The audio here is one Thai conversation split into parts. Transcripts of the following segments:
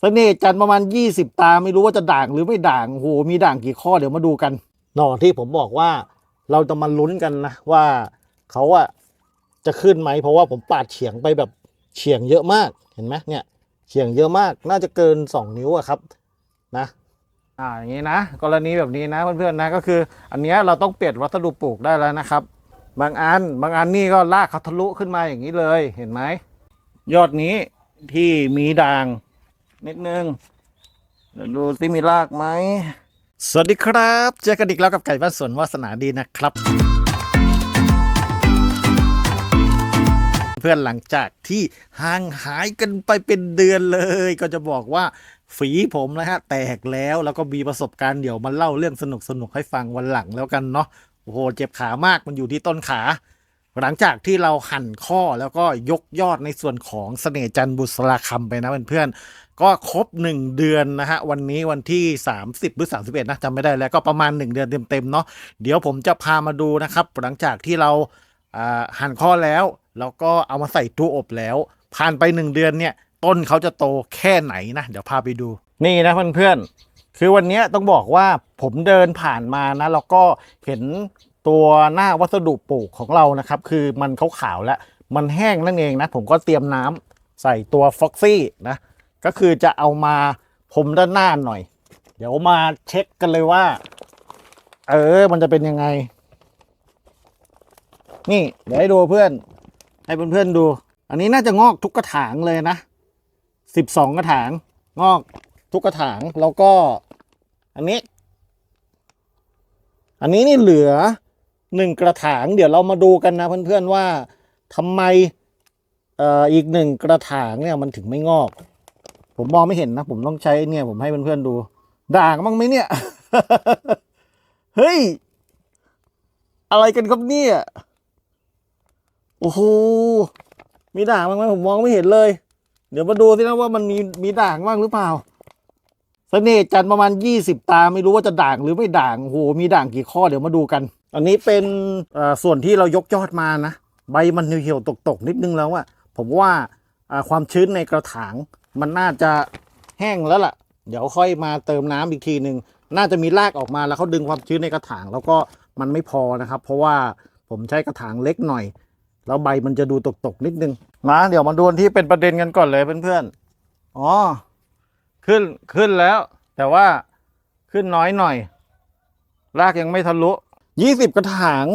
เสน่ห์จันทร์ประมาณยี่สิบตาไม่รู้ว่าจะด่างหรือไม่ด่างโอ้โหมีด่างกี่ข้อเดี๋ยวมาดูกันหน่อที่ผมบอกว่าเราจะมาลุ้นกันนะว่าเขาอะจะขึ้นไหมเพราะว่าผมปาดเฉียงไปแบบเฉียงเยอะมากเห็นไหมเนี่ยเฉียงเยอะมากน่าจะเกินสองนิ้วอะครับนะอ่าอย่างนี้นะ กรณีแบบนี้นะเพื่อนๆนะก็คือ อันเนี้ยเราต้องเปลี่ยนวัสดุปลูกได้แล้วนะครับ บางอันบางอันนี่ก็ลากเขาทะลุขึ้นมาอย่างนี้เลยเห็นไหมยอดนี้ที่มีด่าง นิดนึงเดี๋ยวดูซิมีรากไหม สวัสดีครับ เจอกันอีกแล้วกับไก่บ้านสวนวาสนาดีนะครับ เพื่อนหลังจากที่ห่างหายกันไปเป็นเดือนเลย ก็จะบอกว่าฝีผมนะฮะแตกแล้วแล้วก็มีประสบการณ์เดี๋ยวมาเล่าเรื่องสนุกสนุกให้ฟังวันหลังแล้วกันเนาะโอ้โหเจ็บขามากมันอยู่ที่ต้นขา หลังจากที่เราหั่นข้อแล้วก็ยกยอดในส่วนของเสน่ห์จันบุษราคำไปนะเพื่อนๆ ก็ครบ 1 เดือนนะฮะ วันนี้วันที่ 30 หรือ 31 นะจำไม่ได้แล้วก็ประมาณ 1 เดือนเต็มๆเนาะเดี๋ยวผมจะพามาดูนะครับ หลังจากที่เราหั่นข้อแล้ว แล้วก็เอามาใส่ตู้อบแล้ว ผ่านไป 1 เดือนเนี่ย ต้นเขาจะโตแค่ไหนนะ เดี๋ยวพาไปดู นี่นะเพื่อนๆ คือวันนี้ต้องบอกว่าผมเดินผ่านมานะ แล้วก็เห็นตัวหน้าวัสดุปลูกของเรานะครับ คือมันขาวๆแล้วมันแห้งนั่นเองนะ ผมก็เตรียมน้ำใส่ตัวฟ็อกซี่นะ ก็คือจะเอามาพรมด้านหน้าหน่อย เดี๋ยวมาเช็คกันเลยว่า เออ มันจะเป็นยังไง นี่ เดี๋ยวให้ดูเพื่อน ให้เพื่อนๆดู อันนี้น่าจะงอกทุกกระถางเลยนะสิบสองกระถาง งอกทุกกระถางแล้วก็ อันนี้ อันนี้นี่เหลือหนึ่งกระถาง เดี๋ยวเรามาดูกันนะเพื่อนๆว่าทำไมอออีกหนึ่งกระถางเนี่ยมันถึงไม่งอก ผมมองไม่เห็นนะ ผมต้องใช้เนี่ย ผมให้เพื่อนๆดู ด่างบ้งไหมเนี่ย เฮ้ย อะไรกันครับเนี่ย โอ้โห มีด่างบ้งไหมผมมองไม่เห็นเลย เดี๋ยวมาดูสินะว่ามันมีมีด่างบ้างหรือเปล่าเสน่ห์จันประมาณยี่สิบตาไม่รู้ว่าจะด่างหรือไม่ด่างโอ้โหมีด่างกี่ข้อเดี๋ยวมาดูกัน อันนี้เป็นส่วนที่เรายกยอดมานะ ใบมันเหี่ยวๆตกๆ นิดนึงแล้วอะผมว่าความชื้นในกระถาง มันน่าจะแห้งแล้วล่ะ เดี๋ยวค่อยมาเติมน้ำอีกทีหนึ่งน่าจะมีรากออกมาแล้วเขาดึงความชื้นในกระถาง แล้วก็มันไม่พอนะครับ เพราะว่าผมใช้กระถางเล็กหน่อย แล้วใบมันจะดูตกๆนิดนึงมาเดี๋ยวมาดูอันที่เป็นประเด็นกันก่อนเลยเพื่อนๆอ๋อขึ้นขึ้นแล้ว แต่ว่าขึ้นน้อยหน่อย รากยังไม่ทะลุยี่สิบกระถาง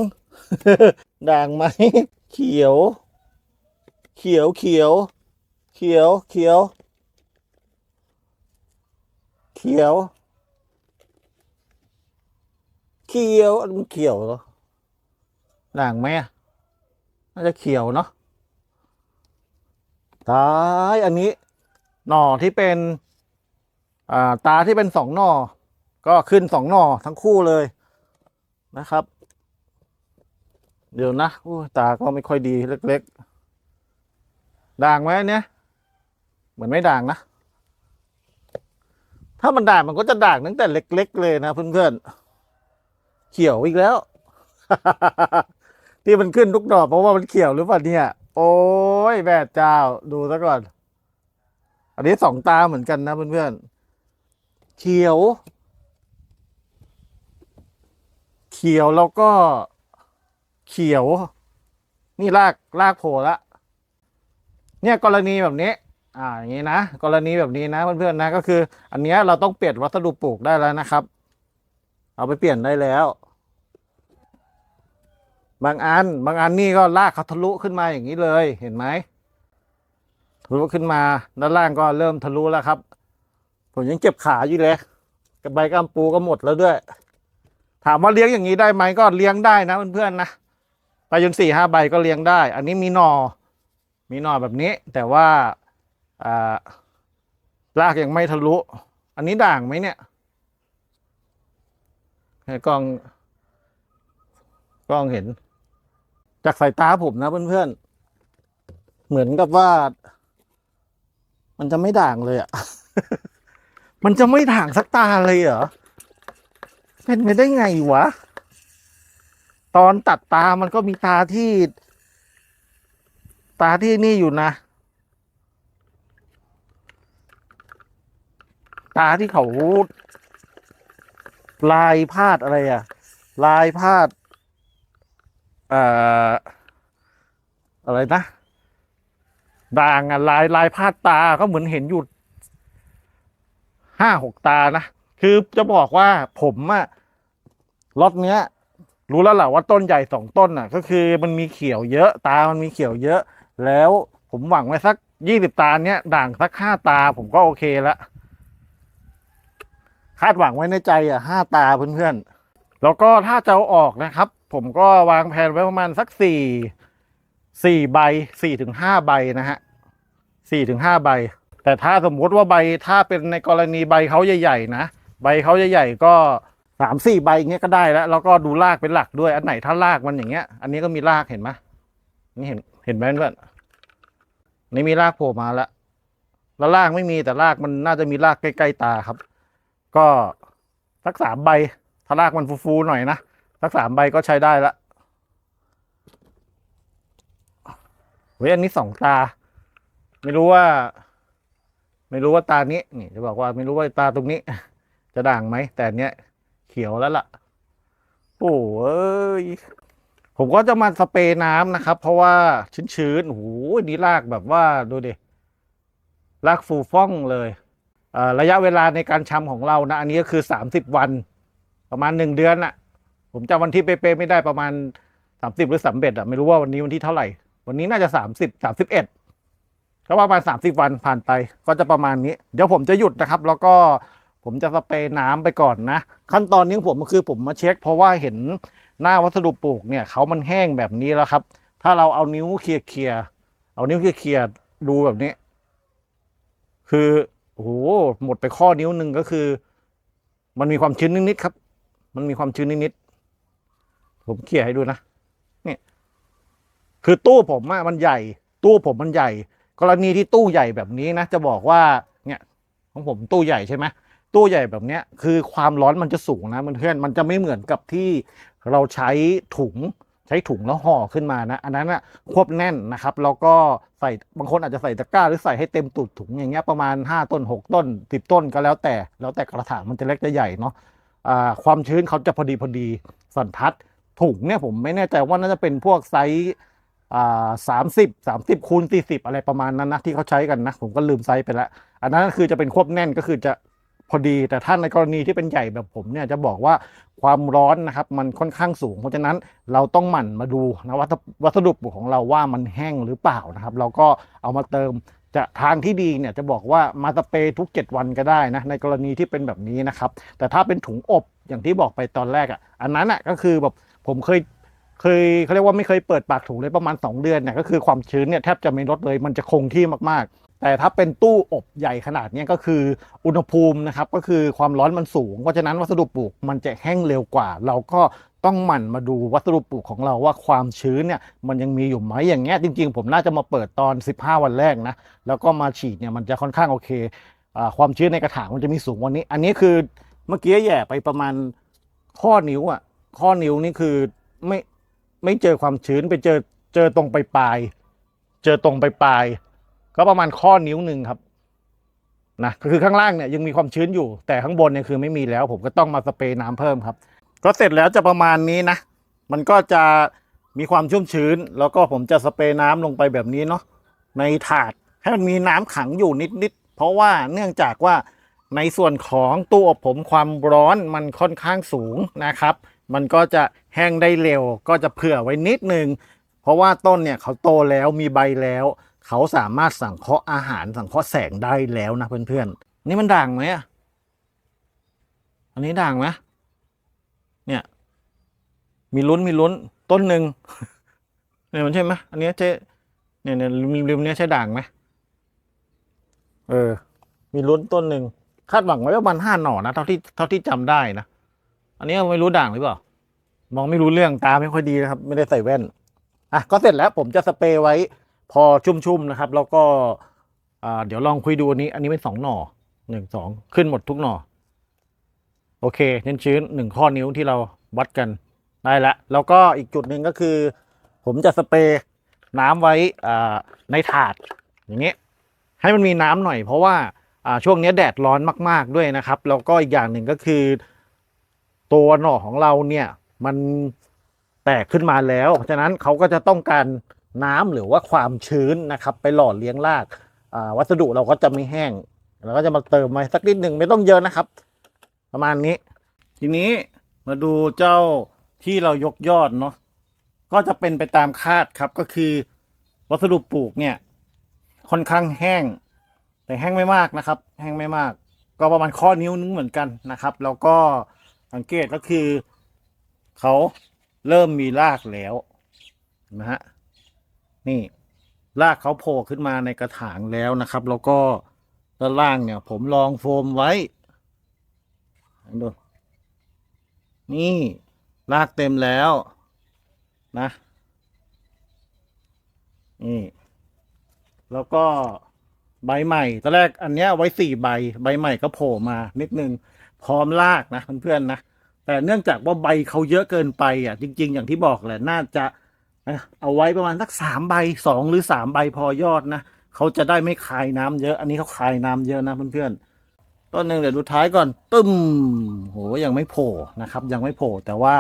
ด่างไหมเขียว เขียวเขียว เขียวเขียว เขียว เขียวมันเขียวเหรอด่างไหมอะน่าจะเขียวเนาะตายอันนี้ หน่อที่เป็น อ่า ตาที่เป็นสองหน่อ ก็ขึ้นสองหน่อทั้งคู่เลยนะครับ เดี๋ยวนะตาก็ไม่ค่อยดีเล็ก ๆ ด่างไหมเนี้ยเหมือนไม่ด่างนะ ถ้ามันด่างมันก็จะด่างตั้งแต่เล็ก ๆ เลยนะเพื่อนๆเขียวอีกแล้ว ที่มันขึ้นทุกดอกเพราะว่ามันเขียวหรือเปล่าเนี่ย โอ้ยแม่เจ้าดูซะก่อน อันนี้สองตาเหมือนกันนะเพื่อนๆเขียว เขียวแล้วก็ เขียว นี่รากรากโผล่ละเนี่ยกรณีแบบนี้ อ่าอย่างนี้นะกรณีแบบนี้นะเพื่อนๆนะก็คือ อันเนี้ยเราต้องเปลี่ยนวัสดุปลูกได้แล้วนะครับ เอาไปเปลี่ยนได้แล้ว บางอันบางอันนี่ก็ลากเขาทะลุขึ้นมาอย่างนี้เลยเห็นไหมทะลุขึ้นมาด้านล่างก็เริ่มทะลุแล้วครับ ผมยังเจ็บขาอยู่เลยกับใบกล้ามปูก็หมดแล้วด้วย ถามว่าเลี้ยงอย่างนี้ได้ไหมก็เลี้ยงได้นะเพื่อนๆนะไปจนสี่ห้าใบก็เลี้ยงได้ อันนี้มีหนอมีหนอแบบนี้ แต่ว่า อ่ารากยังไม่ทะลุ อันนี้ด่างไหมเนี่ยให้กล้องกล้องเห็น จากสายตาผมนะเพื่อนๆ เหมือนกับว่า มันจะไม่ด่างเลยอะ่ะ มันจะไม่ด่างสักตาเลยเหรอ เป็นไปได้ไงวะ ตอนตัดตามันก็มีตาที่ ตาที่นี่อยู่นะ ตาที่เขาลายพาดอะไรอะ ลายพาดอ่ออะไรนะด่างอะลายลายพาดตาก็เหมือนเห็นอยู่ห้าหกตานะ คือจะบอกว่าผมอะล็อตเนี้ย รู้แล้วแหละว่าต้นใหญ่สองต้นอะ ก็คือมันมีเขียวเยอะตามันมีเขียวเยอะ แล้วผมหวังไว้สักยี่สิบตาเนี้ยด่างสักห้าตาผมก็โอเคละ คาดหวังไว้ในใจอะห้าตาเพื่อนๆ แล้วก็ถ้าจะเอาออกนะครับ ผมก็วางแผนไว้ประมาณสักสี่สี่ใบสี่ถึงห้าใบนะฮะสี่ถึงห้าใบ แต่ถ้าสมมุติว่าใบถ้าเป็นในกรณีใบเขาใหญ่ๆนะใบเขาใหญ่ๆก็สามสี่ใบอย่างเงี้ยก็ได้แล้ว แล้วก็ดูรากเป็นหลักด้วยอันไหนถ้ารากมันอย่างเงี้ย อันนี้ก็มีรากเห็นไหมนี่เห็นเห็นไหมเพื่อนนี่มีรากโผล่มาแล้วแล้วรากไม่มีแต่รากมันน่าจะมีรากใกล้ๆตาครับ ก็สักสามใบถ้ารากมันฟูๆหน่อยนะสักสามใบก็ใช้ได้ละเฮ้ยอันนี้สองตา ไม่รู้ว่า ไม่รู้ว่าตานี้นี่จะบอกว่าไม่รู้ว่าตาตรงนี้ จะด่างไหมแต่เนี้ยเขียวแล้วล่ะโอ้ยผมก็จะมาสเปรย์น้ำนะครับ เพราะว่าชื้นๆโอ้โหนี่รากแบบว่าดูดิรากฟูฟ่องเลย ระยะเวลาในการชำของเรานะ อันนี้ก็คือสามสิบวัน ประมาณหนึ่งเดือนน่ะ ผมจำวันที่เป๊ะๆไม่ได้ประมาณสามสิบหรือสามเอ็ดอะไม่รู้ว่าวันนี้วันที่เท่าไหร่ วันนี้น่าจะสามสิบสามสิบเอ็ดก็ประมาณสามสิบวันผ่านไปก็จะประมาณนี้ เดี๋ยวผมจะหยุดนะครับ แล้วก็ผมจะสเปรย์น้ำไปก่อนนะ ขั้นตอนนี้ผมก็คือผมมาเช็ค เพราะว่าเห็นหน้าวัสดุปลูกเนี่ยเขามันแห้งแบบนี้แล้วครับ ถ้าเราเอานิ้วเคลียร์เคลียร์เอานิ้วเคลียร์เคลียร์ดูแบบนี้ คือ อ้โหหมดไปข้อนิ้วหนึ่งก็คือ มันมีความชื้นนิดๆครับ มันมีความชื้นนิดๆผมเคลียให้ดูนะเนี่ยคือตู้ผมอะมันใหญ่ ตู้ผมมันใหญ่ กรณีที่ตู้ใหญ่แบบนี้นะจะบอกว่าเนี่ยของผมตู้ใหญ่ใช่ไหมตู้ใหญ่แบบเนี้ยคือความร้อนมันจะสูงนะเพื่อนๆมันจะไม่เหมือนกับที่เราใช้ถุง ช้ถุงแล้วห่อขึ้นมานะ อันนั้นอะควบแน่นนะครับ แล้วก็ใส่บางคนอาจจะใส่ตะกร้าหรือใส่ให้เต็มตุดถุงอย่างเงี้ยประมาณ 5 ต้น 6 ต้น 10 ต้นก็แล้วแต่ แล้วแต่กระถางมันจะเล็กจะใหญ่เนาะอ่าความชื้นเขาจะพอดีพอดีสันทัดถุงเนี่ยผมไม่แน่ใจว่าน่าจะเป็นพวกไซส์อ่าสามสิบสามสิบคูณสี่สิบอะไรประมาณนั้นนะที่เขาใช้กันนะ ผมก็ลืมไซส์ไปล้วอันนั้นคือจะเป็นควบแน่นก็คือจะ พอดี แต่ถ้าในกรณีที่เป็นใหญ่แบบผมเนี่ยจะบอกว่าความร้อนนะครับมันค่อนข้างสูง เพราะฉะนั้นเราต้องหมั่นมาดูนะวัสวัสดุของเราว่ามันแห้งหรือเปล่านะครับ เราก็เอามาเติมจะทางที่ดีเนี่ยจะบอกว่ามาสเปรย์ทุก 7 วันก็ได้นะในกรณีที่เป็นแบบนี้นะครับ แต่ถ้าเป็นถุงอบอย่างที่บอกไปตอนแรกอะอันนั้นอะก็คือแบบผมเคย เคยเขาเรียกว่าไม่เคยเปิดปากถุงเลยประมาณ 2 เดือนเนี่ยก็คือความชื้นเนี่ยแทบจะไม่ลดเลยมันจะคงที่มากๆ แต่ถ้าเป็นตู้อบใหญ่ขนาดนี้ก็คืออุณหภูมินะครับก็คือความร้อนมันสูง เพราะฉะนั้นวัสดุปลูกมันจะแห้งเร็วกว่า เราก็ต้องหมั่นมาดูวัสดุปลูกของเราว่าความชื้นเนี่ยมันยังมีอยู่ไหมอย่างเงี้ยจริง ๆ ผมน่าจะมาเปิดตอน 15 วันแรกนะแล้วก็มาฉีดเนี่ยมันจะค่อนข้างโอเคอความชื้นในกระถางมันจะมีสูงวันนี้ อันนี้คือเมื่อกี้แย่ไปประมาณข้อนิ้วอะข้อนิ้วนี่คือไม่ ไม่เจอความชื้นไปเจอเจอตรงปลายปลาย เจอตรงปลายปลาย ก็ประมาณข้อนิ้วหนึ่งครับนะก็คือข้างล่างเนี่ยยังมีความชื้นอยู่ แต่ข้างบนเนี่ยคือไม่มีแล้ว ผมก็ต้องมาสเปรย์น้ำเพิ่มครับ ก็เสร็จแล้วจะประมาณนี้นะ มันก็จะมีความชุ่มชื้น แล้วก็ผมจะสเปรย์น้ำลงไปแบบนี้เนาะในถาดให้มันมีน้ำขังอยู่นิดๆเพราะว่าเนื่องจากว่าในส่วนของตู้อบผมความร้อนมันค่อนข้างสูงนะครับ มันก็จะแห้งได้เร็ว ก็จะเผื่อไว้นิดนึง เพราะว่าต้นเนี่ยเขาโตแล้วมีใบแล้ว เขาสามารถสังเคราะห์อาหารสังเคราะห์แสงได้แล้วนะเพื่อนๆ นี่มันด่างไหมอันนี้ด่างไหมเนี่ย มีลุ้นมีลุ้นต้นหนึ่งเนี่ยมันใช่ไหมอันนี้ยเจ๊เนี่ยเนี่ยริมริมเนี้ยใช่ด่างไหมเออ มีลุ้นต้นหนึ่งคาดหวังไว้ว่ามันห้าหน่อนะเท่าที่เท่าที่จำได้นะ อันนี้ไม่รู้ด่างหรือเปล่า มองไม่รู้เรื่องตาไม่ค่อยดีนะครับ ไม่ได้ใส่แว่น อะก็เสร็จแล้วผมจะสเปรย์ไว้พอชุ่มๆนะครับ แล้วก็อ่าเดี๋ยวลองคุยดูอันนี้ อันนี้เป็นสองหน่อหนึ่งสองขึ้นหมดทุกหน่อ โอเคเน้นชื้นหนึ่งข้อนิ้วที่เราวัดกันได้แล้วแล้วก็อีกจุดหนึ่งก็คือ ผมจะสเปรย์น้ำไว้อ่าในถาดอย่างเงี้ยให้มันมีน้ำหน่อยเพราะว่าอ่าช่วงนี้แดดร้อนมาก ๆด้วยนะครับ แล้วก็อีกอย่างหนึ่งก็คือ ตัวหน่อของเราเนี่ยมันแตกขึ้นมาแล้ว เพราะฉะนั้นเขาก็จะต้องการน้ำหรือว่าความชื้นนะครับ ไปหล่อเลี้ยงรากาวัสดุเราก็จะไม่แห้งเราก็จะมาเติมไว้สักนิดหนึ่งไม่ต้องเยอะนะครับ ประมาณนี้ ทีนี้มาดูเจ้าที่เรายกยอดเนาะก็จะเป็นไปตามคาดครับก็คือ วัสดุปลูกเนี่ย ค่อนข้างแห้ง แต่แห้งไม่มากนะครับ แห้งไม่มาก ก็ประมาณข้อนิ้วนึงเหมือนกันนะครับ แล้วก็ สังเกตก็คือเขาเริ่มมีรากแล้วนะฮะนี่รากเขาโผล่ขึ้นมาในกระถางแล้วนะครับ แล้วก็ด้านล่างเนี่ย ผมลองโฟมไว้ดูนี่รากเต็มแล้วนะนี่แล้วก็ใบใหม่ตอนแรกอันเนี้ยไว้สี่ใบ ใบใหม่ก็โผล่มานิดนึง พร้อมลากนะเพื่อนๆนะแต่เนื่องจากว่าใบเขาเยอะเกินไปอะ จริง ๆ อย่างที่บอกแหละน่าจะเอาไว้ประมาณสักสามใบสองหรือสามใบพอยอดนะเขาจะได้ไม่คายน้ำเยอะ อันนี้เขาคายน้ำเยอะนะเพื่อนๆต้นหนึ่งเดี๋ยวดูท้ายก่อนตึ้มโหยังไม่โผล่นะครับ ยังไม่โผล่แต่ว่า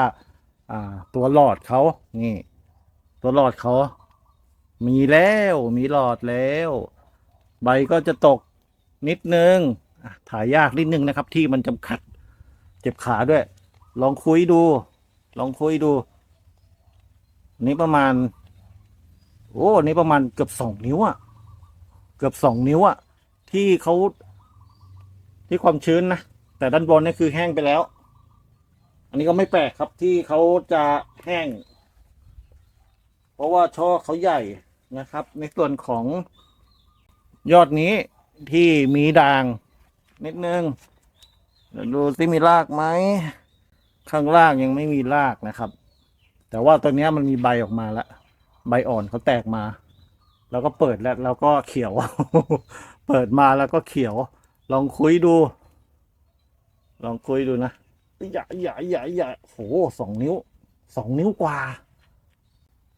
อ่าตัวหลอดเขานี่ ตัวหลอดเขา มีแล้ว มีหลอดแล้ว ใบก็จะตกนิดนึง ถ่ายยากนิดนึงนะครับ ที่มันจำกัด เจ็บขาด้วย ลองคุยดู ลองคุยดูอันนี้ประมาณ โอ้อันนี้ประมาณเกือบสองนิ้วอะเกือบสองนิ้วอะที่เขาที่ความชื้นนะแต่ด้านบนนี่คือแห้งไปแล้ว อันนี้ก็ไม่แปลกครับที่เขาจะแห้ง เพราะว่าช่อเขาใหญ่นะครับ ในส่วนของยอดนี้ที่มีด่าง นิดนึงเดี๋ยวดูซิมีรากไหมข้างล่างยังไม่มีรากนะครับ แต่ว่าตัวนี้มันมีใบออกมาแล้วใบอ่อนเขาแตกมา แล้วก็เปิดแล้วแล้วก็เขียว เปิดมาแล้วก็เขียว ลองคุยดู ลองคุยดูนะใหญ่ใหญ่ใหญ่ใหญ่โหสองนิ้วสองนิ้วกว่า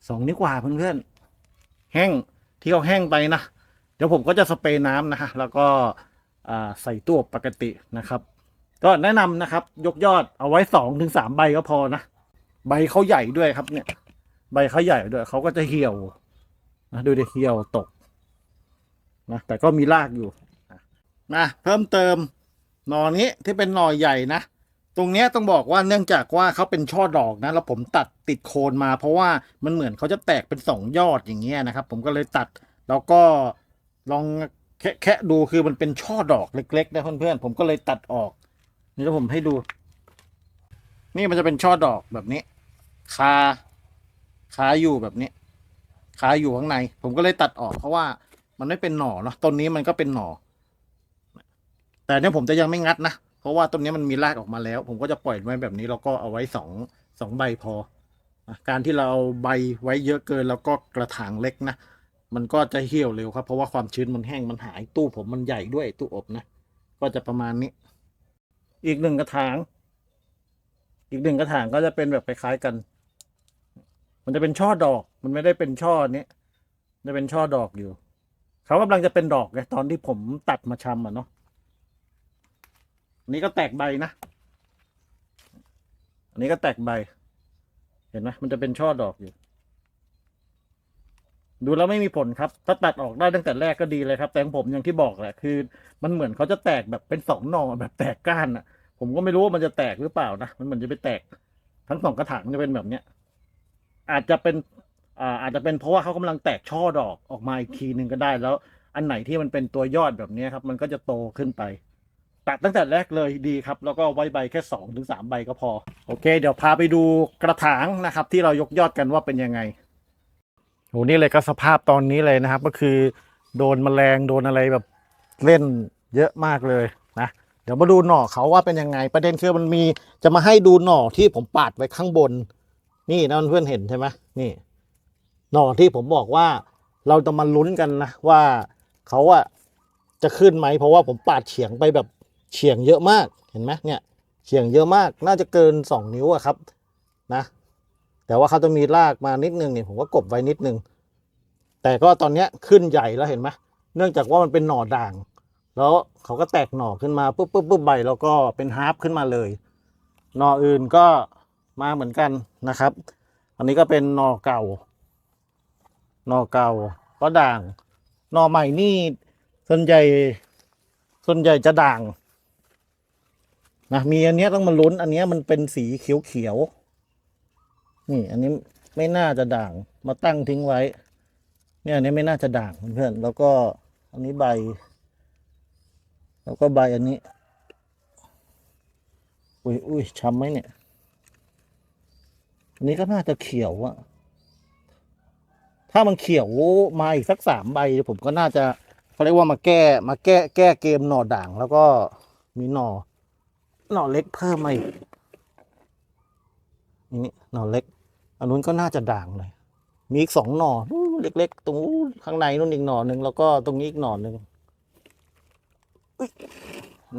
สองนิ้วกว่าเพื่อนๆแห้งที่เขาแห้งไปนะเดี๋ยวผมก็จะสเปรย์น้ำนะฮะแล้วก็ ใส่ตู้ปกตินะครับ ก็แนะนำนะครับ ยกยอดเอาไว้สองถึงสามใบก็พอนะ ใบเขาใหญ่ด้วยครับเนี่ย ใบเขาใหญ่ด้วยเขาก็จะเหี่ยวนะดูดิเหี่ยวตกนะแต่ก็มีรากอยู่นะเพิ่มเติมหน่อนี้ที่เป็นหน่อใหญ่นะตรงนี้ต้องบอกว่าเนื่องจากว่าเขาเป็นช่อดอกนะแล้วผมตัดติดโคนมา เพราะว่ามันเหมือนเขาจะแตกเป็นสองยอดอย่างเงี้ยนะครับ ผมก็เลยตัดแล้วก็ลอง แคะแคะดูคือมันเป็นช่อดอกเล็กๆนะเพื่อนๆผมก็เลยตัดออก นี่แล้วผมให้ดู นี่มันจะเป็นช่อดอกแบบนี้ คา คาอยู่แบบนี้ คาอยู่ข้างใน ผมก็เลยตัดออกเพราะว่ามันไม่เป็นหน่อเนาะต้นนี้มันก็เป็นหน่อ แต่เนี่ยผมจะยังไม่งัดนะเพราะว่าต้นนี้มันมีรากออกมาแล้ว ผมก็จะปล่อยไว้แบบนี้แล้วก็เอาไว้สองสองใบพอ การที่เราเอาใบไว้เยอะเกินแล้วก็กระถางเล็กนะ มันก็จะเหี่ยวเร็วครับ เพราะว่าความชื้นมันแห้งมันหายตู้ผมมันใหญ่ด้วยตู้อบนะ ก็จะประมาณนี้ อีกหนึ่งกระถาง อีกหนึ่งกระถางก็จะเป็นแบบคล้ายๆกัน มันจะเป็นช่อดอก มันไม่ได้เป็นช่อนี้จะเป็นช่อดอกอยู่ เขากำลังจะเป็นดอกไงตอนที่ผมตัดมาชำอะเนาะอันนี้ก็แตกใบนะ อันนี้ก็แตกใบ เห็นไหมมันจะเป็นช่อดอกอยู่ ดูแล้วไม่มีผลครับ ถ้าตัดออกได้ตั้งแต่แรกก็ดีเลยครับ แต่ของผมอย่างที่บอกแหละคือ มันเหมือนเขาจะแตกแบบเป็นสองหน่อแบบแตกก้านอะ ผมก็ไม่รู้ว่ามันจะแตกหรือเปล่านะ มันเหมือนจะไปแตก ทั้งสองกระถางจะเป็นแบบเนี้ย อาจจะเป็นอ่าอาจจะเป็นเพราะว่าเขากำลังแตกช่อดอกออกมาอีกทีหนึ่งก็ได้ แล้วอันไหนที่มันเป็นตัวยอดแบบนี้ครับ มันก็จะโตขึ้นไป ตัดตั้งแต่แรกเลยดีครับ แล้วก็ไว้ใบแค่สองถึงสามใบก็พอ โอเค เดี๋ยวพาไปดูกระถางนะครับ ที่เรายกยอดกันว่าเป็นยังไง โหนี่เลยก็สภาพตอนนี้เลยนะครับ ก็คือโดนแมลงโดนอะไรแบบเล่นเยอะมากเลยนะเดี๋ยวมาดูหน่อเขาว่าเป็นยังไง ประเด็นคือมันมีจะมาให้ดูหน่อที่ผมปาดไว้ข้างบน นี่นะเพื่อนเห็นใช่ไหมนี่ หน่อที่ผมบอกว่า เราจะมาลุ้นกันนะว่าเขาอะจะขึ้นไหมเพราะว่าผมปาดเฉียงไปแบบเฉียงเยอะมากเห็นไหมเนี่ยเฉียงเยอะมากน่าจะเกินสองนิ้วอะครับนะ แต่ว่าเขาจะมีรากมานิดนึงเนี่ยผมก็กบไว้นิดนึง แต่ก็ตอนเนี้ยขึ้นใหญ่แล้วเห็นไหมเนื่องจากว่ามันเป็นหน่อด่าง แล้วเขาก็แตกหน่อขึ้นมาปุ๊บปุ๊บปุ๊บใบแล้วก็เป็นฮาร์ปขึ้นมาเลย หน่ออื่นก็มาเหมือนกันนะครับ อันนี้ก็เป็นหน่อเก่า หน่อเก่าก็ด่าง หน่อใหม่นี่ส่วนใหญ่ส่วนใหญ่จะด่างนะมีอันนี้ต้องมาลุ้น อันนี้มันเป็นสีเขียวเขียว นี่อันนี้ไม่น่าจะด่างมาตั้งทิ้งไว้ เนี่ยอันนี้ไม่น่าจะด่างเพื่อนๆแล้วก็อันนี้ใบ แล้วก็ใบอันนี้ อุ้ยอุ้ยช้ำไหมเนี่ยอันนี้ก็น่าจะเขียวอะถ้ามันเขียวมาอีกสักสามใบผมก็น่าจะเขาเรียกว่ามาแก้มาแก้แก้เกมหน่อด่าง แล้วก็มีหน่อหน่อเล็กเพิ่มมาอีก นี่หน่อเล็ก อันนู้นก็น่าจะด่างเลย มีอีกสองหน่อนเล็กๆ ตรงข้างในนู้นอีกหน่อหนึ่งแล้วก็ตรงนี้อีกหน่อหนึ่งอุ๊ย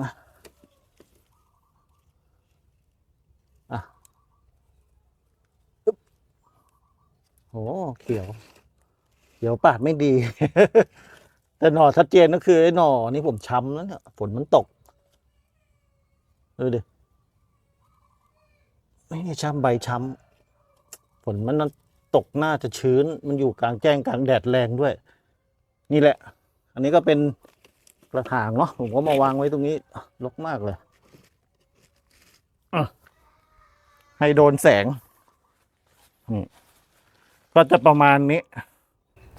นะอะอึ๊บโอ้เขียว เขียวปาดไม่ดี แต่หน่อชัดเจนก็คือไอ้หน่อนี่ผมช้ำแล้วเนี่ยฝนมันตกดูดิ ไม่ช้ำใบช้ำฝนมันตกหน้าจะชื้น มันอยู่กลางแจ้งกลางแดดแรงด้วย นี่แหละ อันนี้ก็เป็นกระถางเนาะผมก็มาวางไว้ตรงนี้อะรกมากเลยให้โดนแสงนี่ก็จะประมาณนี้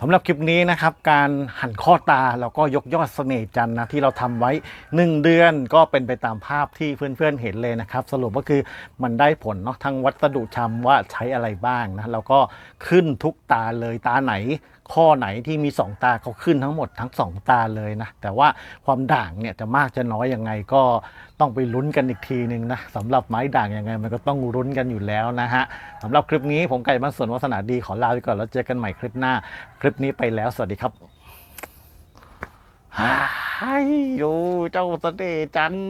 สำหรับคลิปนี้นะครับ การหั่นข้อตาแล้วก็ยกยอดเสน่ห์จันนะที่เราทำไว้ 1 เดือนก็เป็นไปตามภาพที่เพื่อนๆเห็นเลยนะครับ สรุปก็คือมันได้ผลเนาะทั้งวัสดุชำว่าใช้อะไรบ้างนะแล้วก็ขึ้นทุกตาเลยตาไหน ข้อไหนที่มี 2 ตาเขาขึ้นทั้งหมดทั้ง 2 ตาเลยนะ แต่ว่าความด่างเนี่ยจะมากจะน้อยยังไงก็ต้องไปลุ้นกันอีกทีหนึ่งนะสำหรับไม้ด่างยังไงมันก็ต้องลุ้นกันอยู่แล้วนะฮะสำหรับคลิปนี้ผมไก่บ้านสวนวัฒนาดีขอลาไปก่อนแล้วเจอกันใหม่คลิปหน้า คลิปนี้ไปแล้วสวัสดีครับฮายโยเจ้าเสน่ห์จันทร์